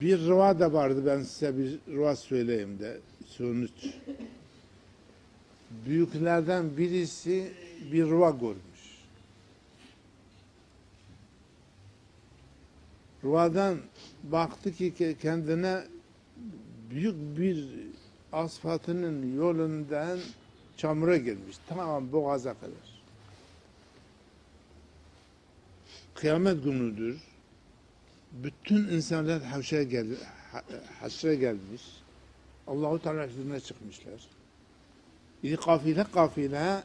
Bir rıva da vardı ben size bir rıva söyleyeyim de sonuç. Büyüklerden birisi bir rıva görmüş. Rıvadan baktı ki ke- kendine büyük bir asfaltının yolundan çamura girmiş. Tamam boğaza kadar. Kıyamet günüdür. Bütün insanlar haşre gel ha- haşre gelmiş. Allahu Teala huzuruna çıkmışlar. Bir kafile kafile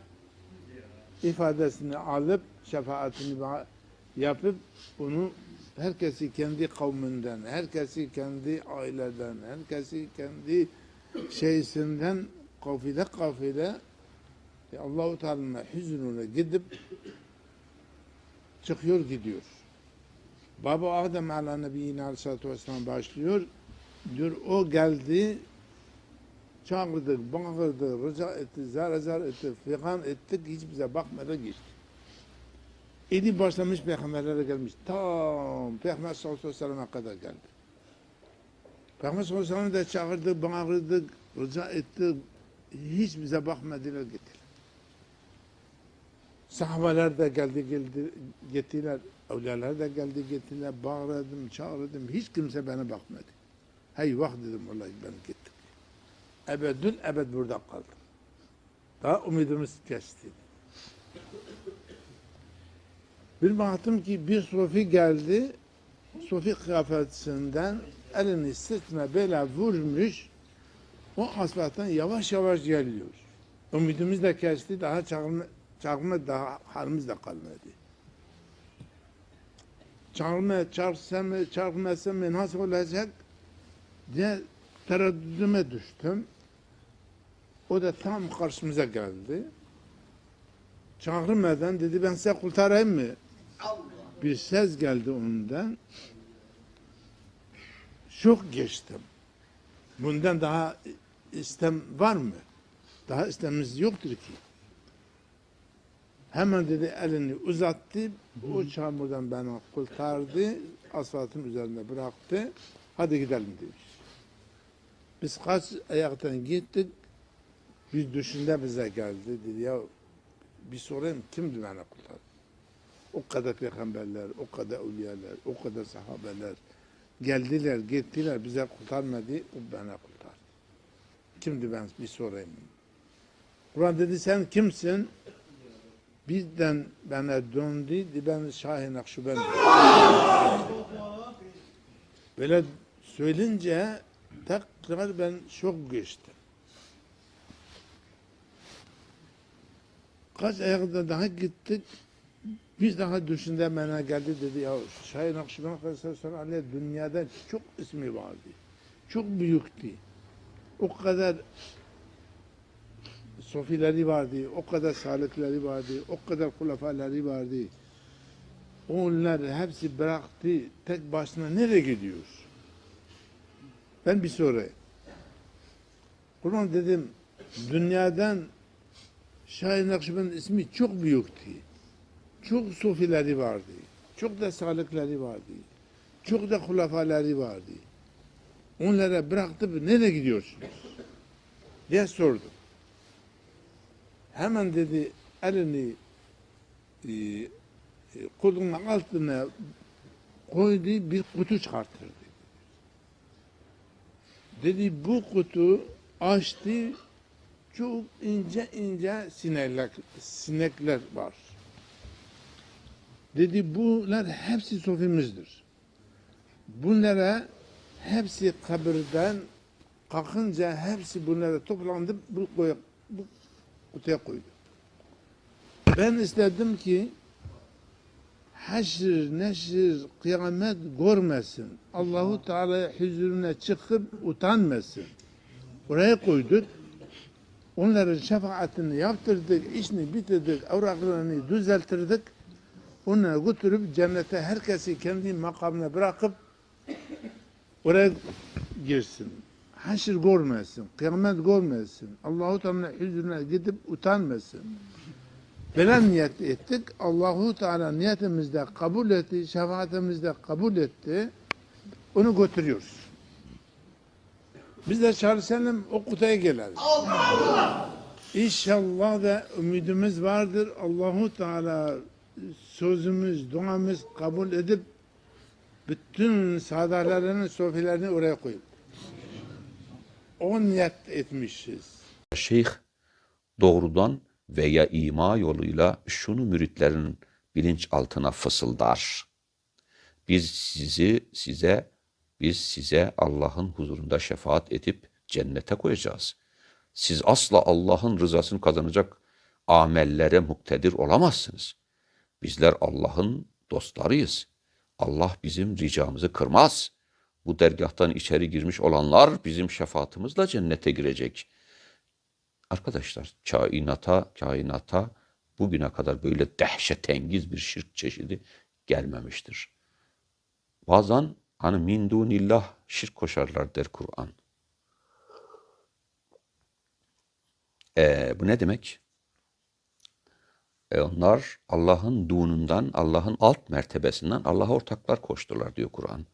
ifadesini alıp şefaatini yapıp bunu herkesi kendi kavminden, herkesi kendi aileden, herkesi kendi şeysinden kafile kafile e, Allahu Teala'nın huzuruna gidip çıkıyor gidiyor. Baba Adem ala Nebiyyina Aleyhisselatü Vesselam başlıyor. Diyor o geldi çağırdık, bağırdı, rica etti, zar zar etti, figan ettik, hiç bize bakmadan geçti. Eli başlamış peygamberlere gelmiş. Tam Peygamber sallallahu aleyhi ve sellem'e kadar geldi. Peygamber sallallahu aleyhi ve sellem de çağırdı, bağırdı, rica etti, hiç bize bakmadılar gittiler. Sahabeler de geldi, geldi, gittiler. Evliyalar da geldi, gittiler. Bağırdım, çağırdım. Hiç kimse bana bakmadı. Hey vah dedim vallahi ben gittim. Ebedün ebed burada kaldım. Daha umudumuz kesti. Bir baktım ki bir sofi geldi. Sofi kıyafetinden elini sırtına böyle vurmuş. O asfalttan yavaş yavaş geliyor. Umudumuz da kesti. Daha çağırma, çağırma daha halimiz de kalmadı. Çağırma, çağırsa mı, nasıl olacak diye tereddüdüme düştüm. O da tam karşımıza geldi. Çağırmadan dedi ben size kurtarayım mı? Bir ses geldi ondan. Çok geçtim. Bundan daha istem var mı? Daha istemimiz yoktur ki. Hemen dedi elini uzattı. O çamurdan beni kurtardı. Asfaltın üzerinde bıraktı. Hadi gidelim demiş. Biz kaç ayaktan gittik. Bir düşünde bize geldi. Dedi ya bir sorayım kimdi beni kurtardı? O kadar peygamberler, o kadar evliyalar, o kadar sahabeler geldiler, gittiler, bize kurtarmadı, o bana kurtardı. Kimdi ben bir sorayım. Kur'an dedi sen kimsin? Birden bana döndü, ben Şahin Akşubendi. Böyle söyleyince tekrar ben şok geçtim. Kaç ayakta daha gittik. Biz daha düşünde bana geldi dedi ya Şahin Akşubendi Aleyhisselam Aleyh dünyada çok ismi vardı. Çok büyüktü. O kadar sofileri vardı, o kadar salıkları vardı, o kadar kulefaları vardı. Onlar hepsi bıraktı, tek başına nereye gidiyor? Ben bir sorayım. Kurban dedim, dünyadan Şahin Nakşibendi ismi çok büyüktü. Çok sofileri vardı. Çok da salıkları vardı. Çok da kulefaları vardı. Onlara bıraktıp nereye gidiyorsunuz? diye sordum. Hemen dedi elini e, e, kolunun altına koydu bir kutu çıkarttırdı. Dedi bu kutu açtı çok ince ince sinekler, sinekler var. Dedi bunlar hepsi sofimizdir. Bunlara hepsi kabirden kalkınca hepsi bunlara toplandı bu, bu kutuya koydu. Ben istedim ki haşr, neşr, kıyamet görmesin. Allahu Teala huzuruna çıkıp utanmasın. Oraya koyduk. Onların şefaatini yaptırdık, işini bitirdik, evraklarını düzelttirdik. Onları götürüp cennete herkesi kendi makamına bırakıp oraya girsin. Haşr görmesin, kıyamet görmesin. Allahu Teala huzuruna gidip utanmasın. Böyle niyet ettik. Allahu Teala niyetimizde kabul etti, şefaatimizde kabul etti. Onu götürüyoruz. Biz de çalışalım o kutuya gelelim. İnşallah da ümidimiz vardır. Allahu Teala sözümüz, duamız kabul edip bütün saadalarının sofilerini oraya koyup o niyet etmişiz. Şeyh doğrudan veya ima yoluyla şunu müritlerin bilinç altına fısıldar. Biz sizi size biz size Allah'ın huzurunda şefaat edip cennete koyacağız. Siz asla Allah'ın rızasını kazanacak amellere muktedir olamazsınız. Bizler Allah'ın dostlarıyız. Allah bizim ricamızı kırmaz. Bu dergahtan içeri girmiş olanlar bizim şefaatimizle cennete girecek. Arkadaşlar kainata, kainata bugüne kadar böyle dehşetengiz bir şirk çeşidi gelmemiştir. Bazen hani min dunillah şirk koşarlar der Kur'an. Ee, bu ne demek? E onlar Allah'ın dunundan, Allah'ın alt mertebesinden Allah'a ortaklar koştular diyor Kur'an.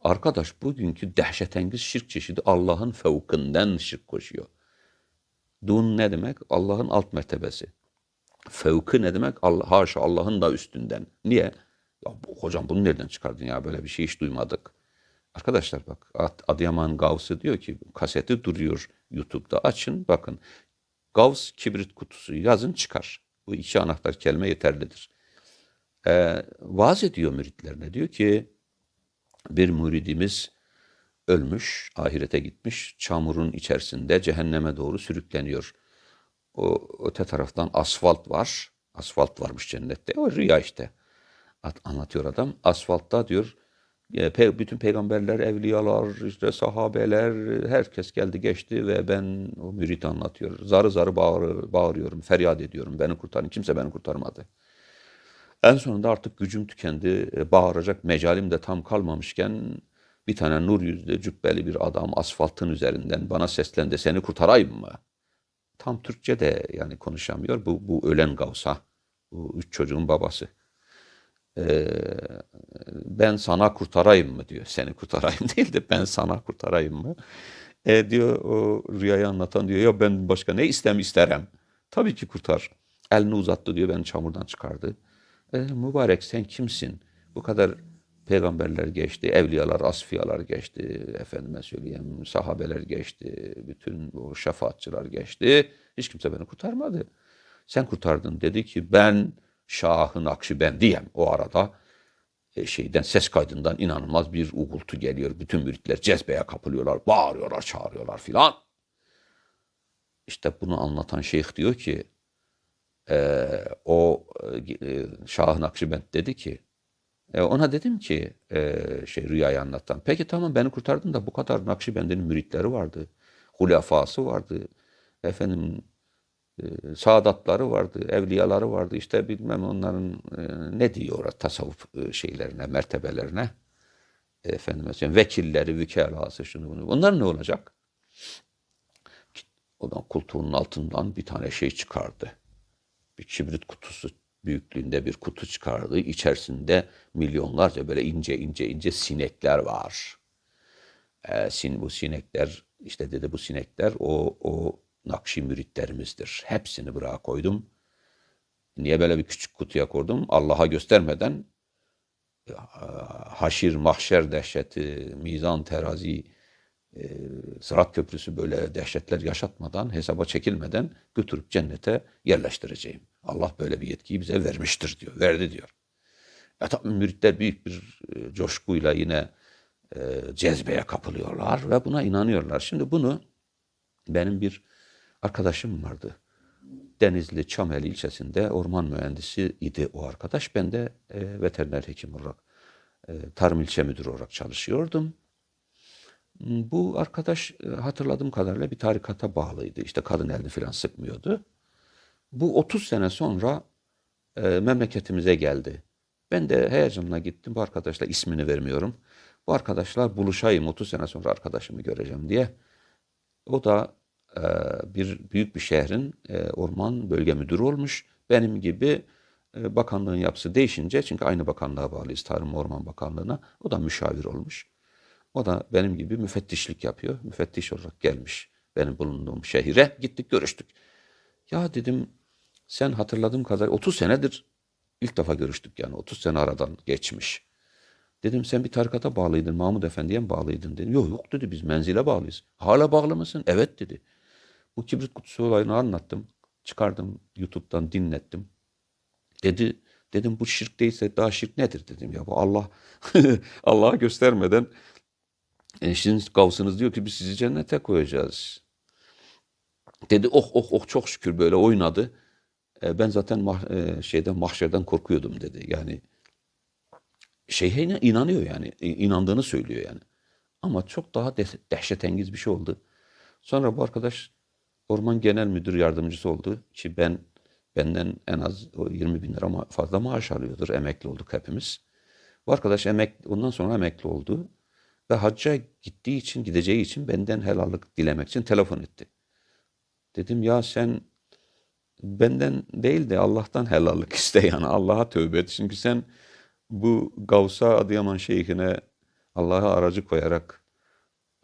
Arkadaş bugünkü dehşetengiz şirk çeşidi Allah'ın fevkından şirk koşuyor. Dun ne demek? Allah'ın alt mertebesi. Fevkı ne demek? Allah, haşa Allah'ın da üstünden. Niye? Ya hocam bunu nereden çıkardın ya? Böyle bir şey hiç duymadık. Arkadaşlar bak Ad- Adıyaman Gavs'ı diyor ki kaseti duruyor YouTube'da açın bakın. Gavs kibrit kutusu yazın çıkar. Bu iki anahtar kelime yeterlidir. Ee, vaaz ediyor müritlerine diyor ki bir müridimiz ölmüş, ahirete gitmiş, çamurun içerisinde cehenneme doğru sürükleniyor. O öte taraftan asfalt var. Asfalt varmış cennette. O rüya işte. At- Anlatıyor adam. Asfaltta diyor bütün peygamberler, evliyalar, işte sahabeler, herkes geldi geçti ve ben o mürit anlatıyor. Zarı zarı bağır, bağırıyorum, feryat ediyorum. Beni kurtarın. Kimse beni kurtarmadı. En sonunda artık gücüm tükendi. E, Bağıracak mecalim de tam kalmamışken bir tane nur yüzlü cübbeli bir adam asfaltın üzerinden bana seslendi. Seni kurtarayım mı? Tam Türkçe de yani konuşamıyor. Bu, bu ölen Gavs'a. Bu üç çocuğun babası. Ee, ben sana kurtarayım mı diyor. Seni kurtarayım değil de ben sana kurtarayım mı? E diyor o rüyayı anlatan diyor ya ben başka ne istem isterim. Tabii ki kurtar. Elini uzattı diyor beni çamurdan çıkardı. E, mübarek sen kimsin? Bu kadar peygamberler geçti, evliyalar, asfiyalar geçti, efendime söyleyeyim sahabeler geçti, bütün o şefaatçılar geçti. Hiç kimse beni kurtarmadı. Sen kurtardın. Dedi ki ben Şahı Nakşibendiyim. O arada e, şeyden ses kaydından inanılmaz bir uğultu geliyor. Bütün müritler cezbeye kapılıyorlar, bağırıyorlar, çağırıyorlar filan. İşte bunu anlatan şeyh diyor ki e, o e, Şah-ı Nakşibend dedi ki e, ona dedim ki e, şey rüyayı anlatan. Peki tamam beni kurtardın da bu kadar Nakşibend'in müritleri vardı. Hulefası vardı. Efendim e, saadatları vardı, evliyaları vardı. işte bilmem onların e, ne diyor orada tasavvuf e, şeylerine, mertebelerine. Efendim mesela vekilleri, vükelası şunu bunu. Onlar ne olacak? Ondan koltuğunun altından bir tane şey çıkardı. Bir kibrit kutusu büyüklüğünde bir kutu çıkardı. İçerisinde milyonlarca böyle ince ince ince sinekler var. Ee, sin, bu sinekler işte dedi bu sinekler o o Nakşi müritlerimizdir. Hepsini buraya koydum. Niye böyle bir küçük kutuya koydum? Allah'a göstermeden e, haşir, mahşer dehşeti, mizan, terazi, e, sırat köprüsü böyle dehşetler yaşatmadan, hesaba çekilmeden götürüp cennete yerleştireceğim. Allah böyle bir yetkiyi bize vermiştir diyor, verdi diyor. Ya tabii müritler büyük bir e, coşkuyla yine e, cezbeye kapılıyorlar ve buna inanıyorlar. Şimdi bunu benim bir arkadaşım vardı. Denizli Çameli ilçesinde orman mühendisi idi o arkadaş. Ben de e, veteriner hekim olarak, e, tarım ilçe müdürü olarak çalışıyordum. Bu arkadaş e, hatırladığım kadarıyla bir tarikata bağlıydı. İşte kadın elini falan sıkmıyordu. Bu 30 sene sonra e, memleketimize geldi. Ben de heyecanla gittim. Bu arkadaşla ismini vermiyorum. Bu arkadaşlar buluşayım 30 sene sonra arkadaşımı göreceğim diye. O da e, bir büyük bir şehrin e, orman bölge müdürü olmuş. Benim gibi e, bakanlığın yapısı değişince çünkü aynı bakanlığa bağlıyız Tarım Orman Bakanlığı'na. O da müşavir olmuş. O da benim gibi müfettişlik yapıyor. Müfettiş olarak gelmiş benim bulunduğum şehire. Gittik görüştük. Ya dedim sen hatırladığım kadar 30 senedir ilk defa görüştük yani 30 sene aradan geçmiş. Dedim sen bir tarikata bağlıydın Mahmud Efendi'ye mi bağlıydın dedim. Yok yok dedi biz menzile bağlıyız. Hala bağlı mısın? Evet dedi. Bu kibrit kutusu olayını anlattım. Çıkardım YouTube'dan dinlettim. Dedi dedim bu şirk değilse daha şirk nedir dedim ya bu Allah Allah'a göstermeden e, sizin gavsınız diyor ki biz sizi cennete koyacağız. Dedi oh oh oh çok şükür böyle oynadı. E, ben zaten mah, e, şeyden mahşerden korkuyordum dedi. Yani şeyhe ina- inanıyor yani. İnandığını söylüyor yani. Ama çok daha de- dehşetengiz bir şey oldu. Sonra bu arkadaş orman genel müdür yardımcısı oldu. Ki ben benden en az o 20 bin lira fazla maaş alıyordur. Emekli olduk hepimiz. Bu arkadaş emek, ondan sonra emekli oldu. Ve hacca gittiği için, gideceği için benden helallik dilemek için telefon etti. Dedim ya sen benden değil de Allah'tan helallik iste yani Allah'a tövbe et. Çünkü sen bu Gavs'a Adıyaman Şeyhine Allah'a aracı koyarak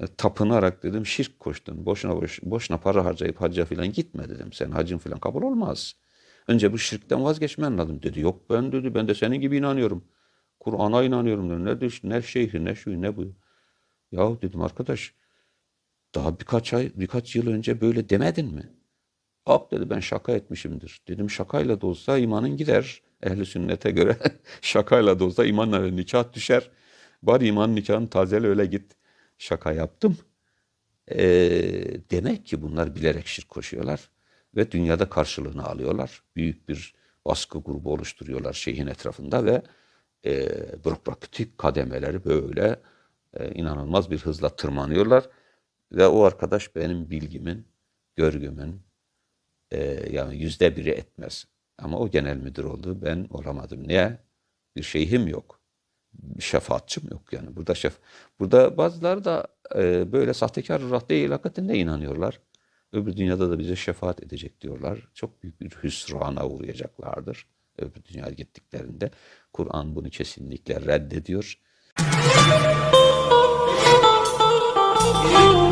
e, tapınarak dedim şirk koştun. Boşuna boş, boşuna para harcayıp hacca falan gitme dedim. Sen hacın falan kabul olmaz. Önce bu şirkten vazgeçmen lazım dedi. Yok ben dedi ben de senin gibi inanıyorum. Kur'an'a inanıyorum dedi. Ne, düş- ne şeyhi ne şu ne bu. Ya dedim arkadaş daha birkaç ay birkaç yıl önce böyle demedin mi? Hop dedi ben şaka etmişimdir. Dedim şakayla da olsa imanın gider. Ehli sünnete göre şakayla da olsa imanla ve nikah düşer. Bari iman nikahını tazele öyle git. Şaka yaptım. Ee, demek ki bunlar bilerek şirk koşuyorlar ve dünyada karşılığını alıyorlar. Büyük bir baskı grubu oluşturuyorlar şeyhin etrafında ve e, bürokratik kademeleri böyle e, inanılmaz bir hızla tırmanıyorlar. Ve o arkadaş benim bilgimin, görgümün e, yani yüzde biri etmez. Ama o genel müdür oldu. Ben olamadım. Niye? Bir şeyhim yok. Bir şefaatçim yok yani. Burada şef burada bazıları da e, böyle sahtekar ruh değil hakikaten de inanıyorlar. Öbür dünyada da bize şefaat edecek diyorlar. Çok büyük bir hüsrana uğrayacaklardır. Öbür dünyaya gittiklerinde. Kur'an bunu kesinlikle reddediyor. Oh.